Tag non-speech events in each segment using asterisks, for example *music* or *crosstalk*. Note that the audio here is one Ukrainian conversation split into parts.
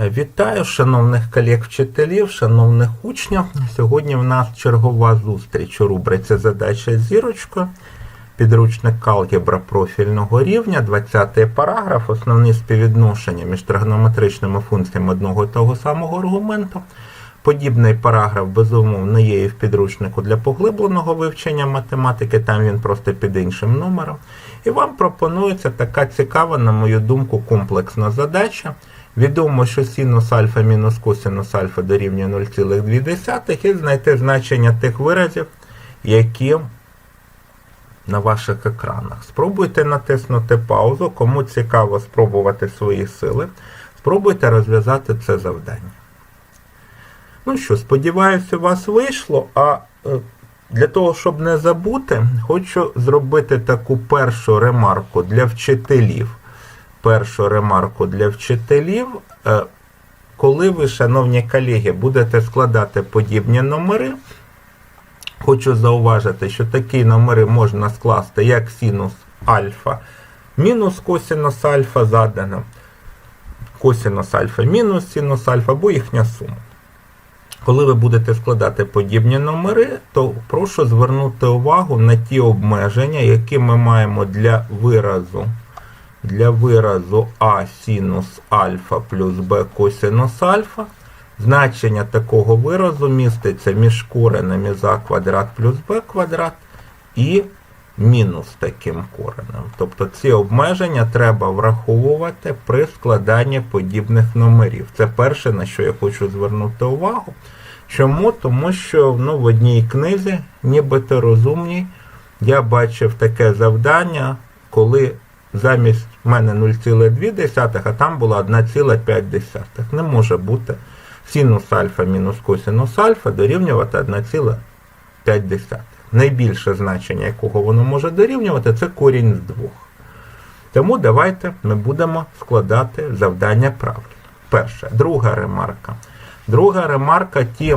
Вітаю, шановних колег-вчителів, шановних учнів. Сьогодні в нас чергова зустріч у рубриці Задача з зірочкою. Підручник алгебра профільного рівня, 20 параграф, основні співвідношення між тригонометричними функціями одного і того самого аргументу. Подібний параграф, безумовно, є і в підручнику для поглибленого вивчення математики, там він просто під іншим номером. І вам пропонується така цікава, на мою думку, комплексна задача. Відомо, що синус альфа мінус косинус альфа дорівнює 0,2 і знайти значення тих виразів, які на ваших екранах. Спробуйте натиснути паузу, кому цікаво спробувати свої сили. Спробуйте розв'язати це завдання. Ну що, сподіваюся, у вас вийшло. А е, для того, щоб не забути, хочу зробити таку першу ремарку для вчителів. Першу ремарку для вчителів. Е, Коли ви, шановні колеги, будете складати подібні номери, хочу зауважити, що такі номери можна скласти як синус альфа мінус косинус альфа задано, косинус альфа мінус синус альфа або їхня сума. Коли ви будете складати подібні номери, то прошу звернути увагу на ті обмеження, які ми маємо для виразу для виразу А синус альфа плюс Б косинус альфа. Значення такого виразу міститься між коренем із квадрат плюс Б квадрат і мінус таким коренем. Тобто ці обмеження треба враховувати при складанні подібних номерів. Це перше, на що я хочу звернути увагу. Чому? Тому що ну, в одній книзі, нібито розумній, я бачив таке завдання, коли замість мене 0,2, а там була 1,5. Не може бути синус альфа мінус косинус альфа дорівнювати 1,5. Найбільше значення, якого воно може дорівнювати, це корінь з двох. Тому давайте ми будемо складати завдання правильно. Перше. Друга ремарка. Друга ремарка ті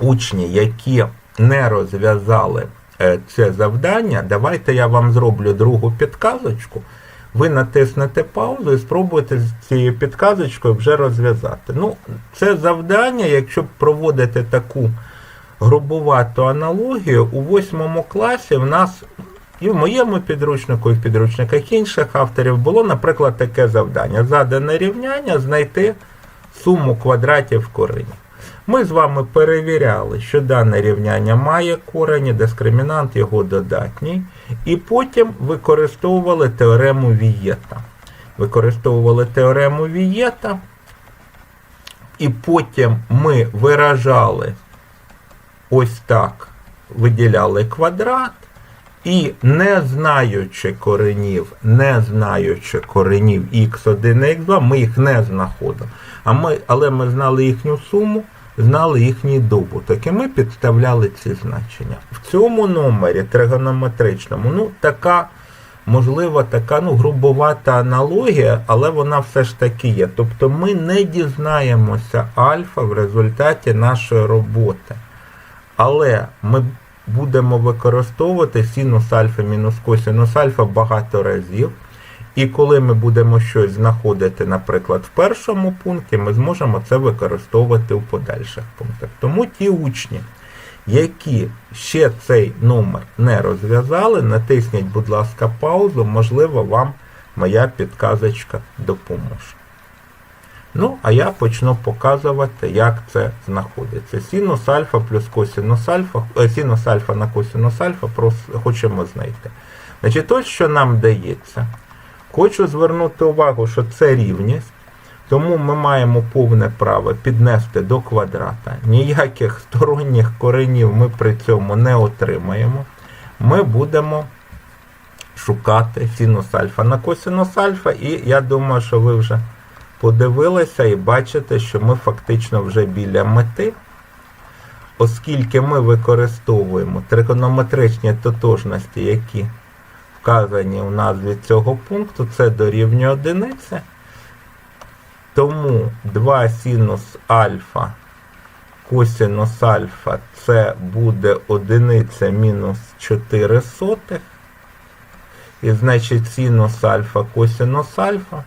учні, які не розв'язали е, це завдання, давайте я вам зроблю другу підказочку. Ви натиснете паузу і спробуєте з цією підказочкою вже розв'язати. Ну, це завдання, якщо проводити таку грубувату аналогію, у восьмому класі в нас і в моєму підручнику, і в підручниках інших авторів було, наприклад, таке завдання. Задане рівняння знайти суму квадратів коренів. Ми з вами перевіряли, що дане рівняння має корені, дискримінант його додатній, і потім використовували теорему Вієта. Використовували теорему Вієта, і потім ми виражали ось так, виділяли квадрат, і не знаючи коренів, не знаючи коренів x1 і x2, ми їх не знаходимо. А ми, але ми знали їхню суму, знали їхній добуток. І ми підставляли ці значення. В цьому номері тригонометричному, ну, така, можливо, така ну, грубовата аналогія, але вона все ж таки є. Тобто ми не дізнаємося альфа в результаті нашої роботи. Але ми будемо використовувати синус альфа мінус косинус альфа багато разів. І коли ми будемо щось знаходити, наприклад, в першому пункті, ми зможемо це використовувати у подальших пунктах. Тому ті учні, які ще цей номер не розв'язали, натисніть, будь ласка, паузу, можливо, вам моя підказочка допоможе. Ну, а я почну показувати, як це знаходиться. Синус альфа плюс косинус альфа, е, синус альфа на косинус альфа хочемо знайти. Значить, ось що нам дається. Хочу звернути увагу, що це рівність, тому ми маємо повне право піднести до квадрата. Ніяких сторонніх коренів ми при цьому не отримаємо. Ми будемо шукати синус альфа на косинус альфа, і я думаю, що ви вже подивилися і бачите, що ми фактично вже біля мети. Оскільки ми використовуємо тригонометричні тотожності, які вказані у назві цього пункту, це дорівнює одиниці. Тому 2 синус альфа косинус альфа це буде одиниця мінус 4 сотих. І значить синус альфа косинус альфа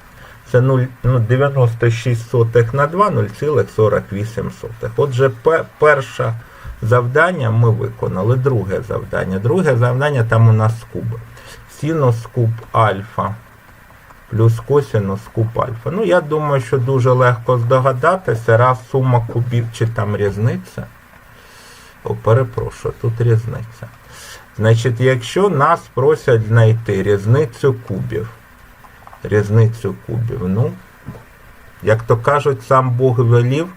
Це 0, ну, 96 сотих на 2, 0,48. Отже, перше завдання ми виконали. Друге завдання. Друге завдання там у нас куби. Синус куб альфа плюс косинус куб альфа. Ну, я думаю, що дуже легко здогадатися, раз сума кубів чи там різниця. О, перепрошую, тут різниця. Значить, якщо нас просять знайти різницю кубів, різницю кубів, ну, як то кажуть, сам Бог велів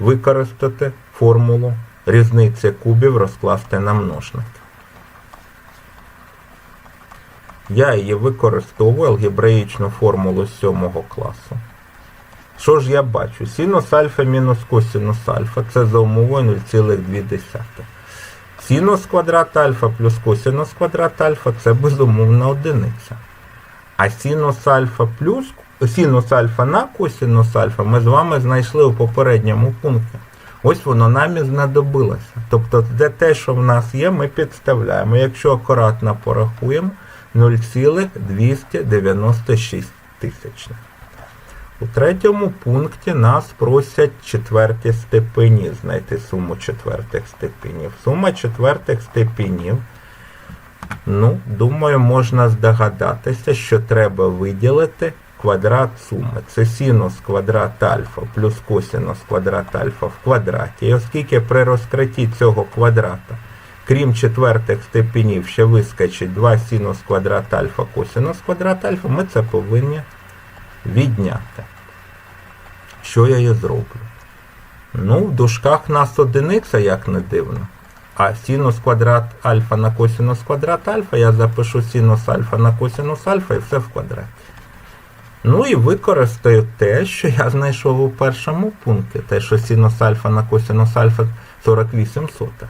використати формулу різниці кубів розкласти на множники. Я її використовую алгебраїчну формулу 7 класу. Що ж я бачу? Синус альфа мінус косинус альфа це за умовою 0,2. Синус квадрат альфа плюс косинус квадрат альфа це безумовна одиниця. А синус альфа плюс синус альфа на косинус альфа ми з вами знайшли у попередньому пункті. Ось воно нам і знадобилося. Тобто, де те, що в нас є, ми підставляємо. Якщо акуратно порахуємо 0,296 тисячних. У третьому пункті нас просять четверті степені знайти суму четвертих степенів. Сума четвертих степенів, ну, думаю, можна здогадатися, що треба виділити квадрат суми. Це синус квадрат альфа плюс косинус квадрат альфа в квадраті. І оскільки при розкритті цього квадрата, крім четвертих степенів, ще вискочить 2 синус квадрат альфа косинус квадрат альфа, ми це повинні відняти. Що я і зроблю? Ну, в дужках нас одиниця, як не дивно. А синус квадрат альфа на косинус квадрат альфа, я запишу синус альфа на косинус альфа і все в квадраті. Ну і використаю те, що я знайшов у першому пункті. Те, що синус альфа на косинус альфа 48 сотих.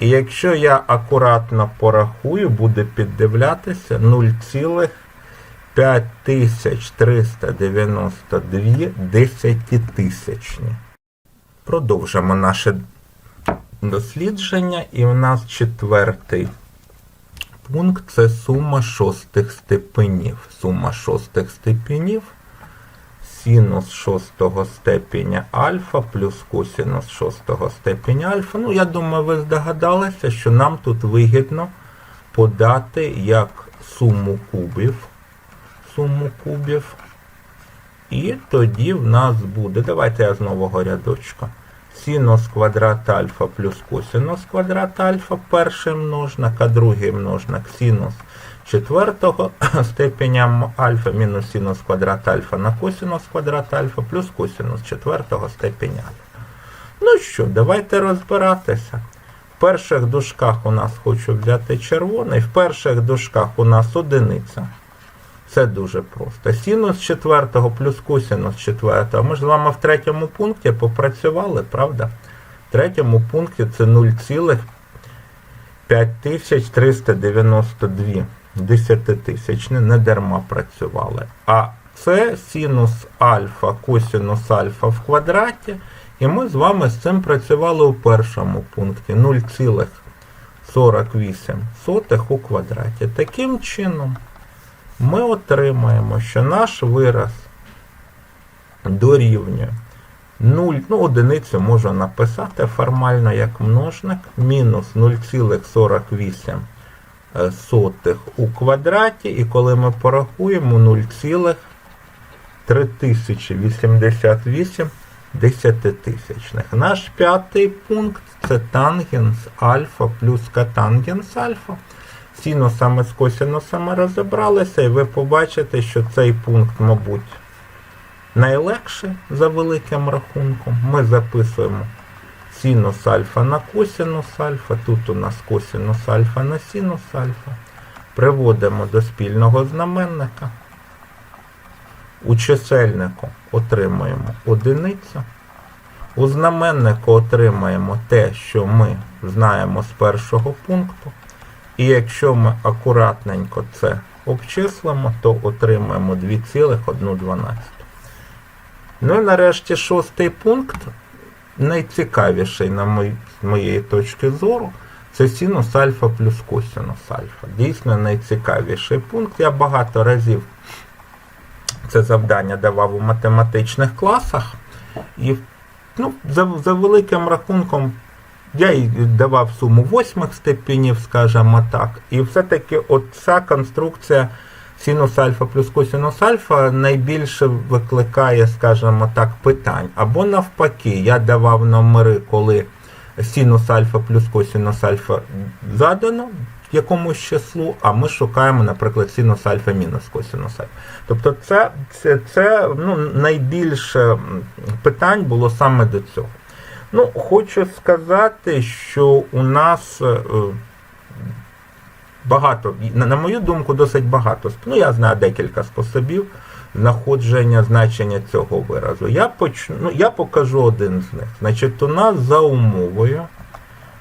І якщо я акуратно порахую, буде піддивлятися 0,5392 десятитисячні. Продовжимо наше дослідження, і в нас четвертий пункт це сума шостих степенів. Сума шостих степенів синус шостого степеня альфа плюс косинус шостого степеня альфа. Ну, я думаю, ви здогадалися, що нам тут вигідно подати як суму кубів. Суму кубів. І тоді в нас буде, давайте я з нового рядочка. Синус квадрат альфа плюс косинус квадрат альфа перший множник, а другий множник синус четвертого *coughs* степеня альфа мінус синус квадрат альфа на косинус квадрат альфа плюс косинус четвертого степеня альфа. Ну що, давайте розбиратися. В перших дужках у нас хочу взяти червоний, в перших дужках у нас одиниця. Це дуже просто. Синус четвертого плюс косинус четвертого. Ми ж з вами в третьому пункті попрацювали, правда? В третьому пункті це 0,5392 десятитисячні, не дарма працювали. А це синус альфа, косинус альфа в квадраті. І ми з вами з цим працювали у першому пункті 0,48 у квадраті. Таким чином ми отримаємо, що наш вираз дорівнює 0, ну, одиницю можу написати формально як множник, мінус 0,48 сотих у квадраті, і коли ми порахуємо 0,3088 десятитисячних. Наш п'ятий пункт це тангенс альфа плюс катангенс альфа. Синусами з косинусами розібралися, і ви побачите, що цей пункт, мабуть, найлегший за великим рахунком. Ми записуємо синус альфа на косинус альфа, тут у нас косинус альфа на синус альфа. Приводимо до спільного знаменника. У чисельнику отримуємо одиницю. У знаменнику отримаємо те, що ми знаємо з першого пункту. І якщо ми акуратненько це обчислимо, то отримаємо 2,112. Ну і нарешті шостий пункт, найцікавіший, на мої, з моєї точки зору, це синус альфа плюс косинус альфа. Дійсно найцікавіший пункт. Я багато разів це завдання давав у математичних класах. І ну, за, за великим рахунком я і давав суму восьмих степенів, скажімо так. І все-таки ця конструкція синус альфа плюс косинус альфа найбільше викликає, скажімо так, питань. Або навпаки, я давав номери, коли синус альфа плюс косинус альфа задано якомусь числу, а ми шукаємо, наприклад, синус альфа мінус косинус альфа. Тобто це, це, це ну, найбільше питань було саме до цього. Ну, хочу сказати, що у нас е, багато, на, мою думку, досить багато. Ну, я знаю декілька способів знаходження значення цього виразу. Я почну, ну, я покажу один з них. Значить, у нас за умовою,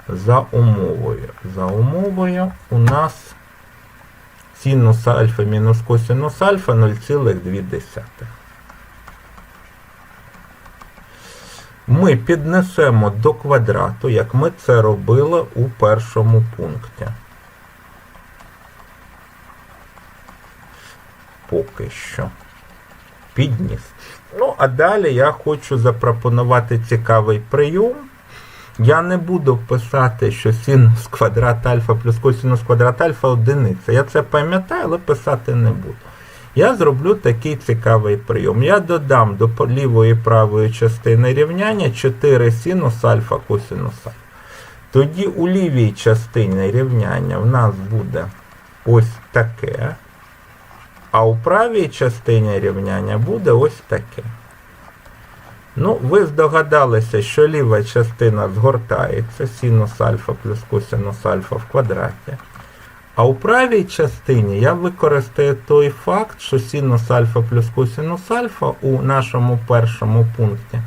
за умовою, за умовою у нас синус альфа мінус косинус альфа 0,2. Ми піднесемо до квадрату, як ми це робили у першому пункті. Поки що. Підніс. Ну, а далі я хочу запропонувати цікавий прийом. Я не буду писати, що синус квадрат альфа плюс косинус квадрат альфа одиниця. Я це пам'ятаю, але писати не буду. Я зроблю такий цікавий прийом. Я додам до лівої правої частини рівняння 4 синус альфа косинус. Тоді у лівій частині рівняння в нас буде ось таке. А у правій частині рівняння буде ось таке. Ну, ви здогадалися, що ліва частина згортається синус альфа плюс косинус альфа в квадраті. А у правій частині я використаю той факт, що синус альфа плюс косинус альфа у нашому першому пункті.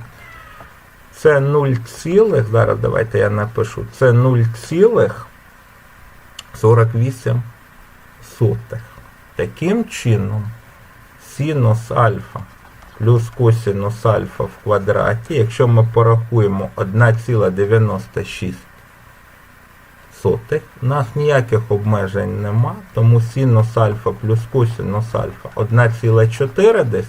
Це 0, цілих, зараз давайте я напишу, це 0,48 сотих. Таким чином, синус альфа плюс косинус альфа в квадраті, якщо ми порахуємо 1,96 сотих, у нас ніяких обмежень нема, тому синус альфа плюс косинус альфа 1,4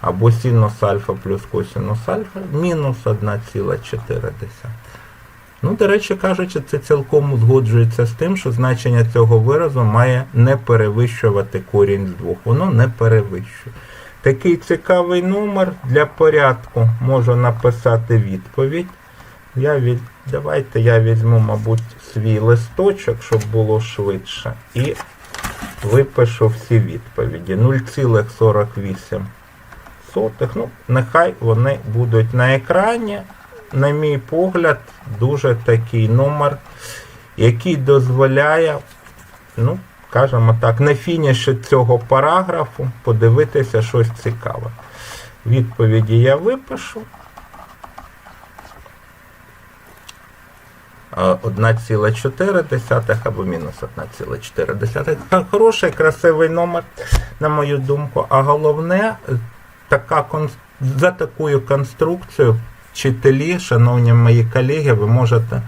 або синус альфа плюс косинус альфа мінус 1,4. Ну, до речі кажучи, це цілком узгоджується з тим, що значення цього виразу має не перевищувати корінь з двох. Воно не перевищує. Такий цікавий номер для порядку можу написати відповідь. Я від... Давайте я візьму, мабуть, свій листочок, щоб було швидше. І випишу всі відповіді. 0,48. Ну, нехай вони будуть на екрані. На мій погляд, дуже такий номер, який дозволяє, ну, скажімо так, на фініші цього параграфу подивитися щось цікаве. Відповіді я випишу. 1,4 або мінус 1,4. Хороший, красивий номер, на мою думку. А головне, така за такою конструкцією вчителі, шановні мої колеги, ви можете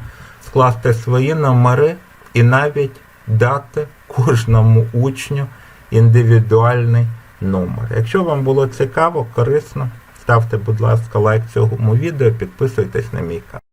скласти свої номери і навіть дати кожному учню індивідуальний номер. Якщо вам було цікаво, корисно, ставте, будь ласка, лайк цьому відео, підписуйтесь на мій канал.